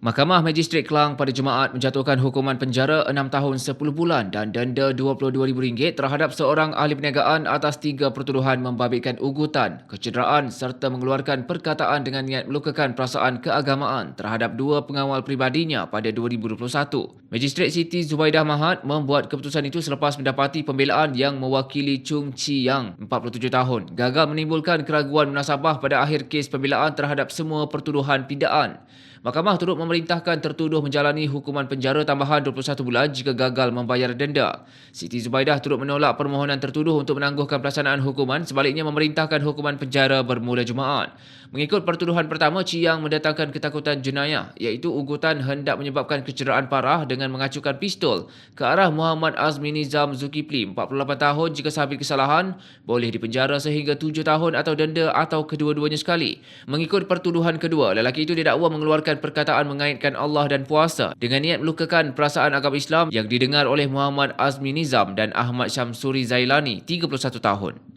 Mahkamah Magistrate Kelang pada Jumaat menjatuhkan hukuman penjara 6 tahun 10 bulan dan denda RM22,000 terhadap seorang ahli perniagaan atas tiga pertuduhan membabitkan ugutan, kecederaan serta mengeluarkan perkataan dengan niat melukakan perasaan keagamaan terhadap dua pengawal pribadinya pada 2021. Magistrate Siti Zubaidah Mahat membuat keputusan itu selepas mendapati pembelaan yang mewakili Chung Chi Yang, 47 tahun, gagal menimbulkan keraguan munasabah pada akhir kes pembelaan terhadap semua pertuduhan pidaan. Mahkamah turut memerintahkan tertuduh menjalani hukuman penjara tambahan 21 bulan jika gagal membayar denda. Siti Zubaidah turut menolak permohonan tertuduh untuk menangguhkan pelaksanaan hukuman sebaliknya memerintahkan hukuman penjara bermula Jumaat. Mengikut pertuduhan pertama, Chiang mendatangkan ketakutan jenayah iaitu ugutan hendak menyebabkan kecederaan parah dengan mengacukan pistol ke arah Muhammad Azmi Nizam Zulkifli 48 tahun jika sahabat kesalahan boleh dipenjara sehingga 7 tahun atau denda atau kedua-duanya sekali. Mengikut pertuduhan kedua, lelaki itu didakwa mengeluarkan perkataan mengaitkan Allah dan puasa dengan niat melukakan perasaan agama Islam yang didengar oleh Muhammad Azmi Nizam dan Ahmad Syamsuri Zailani 31 tahun.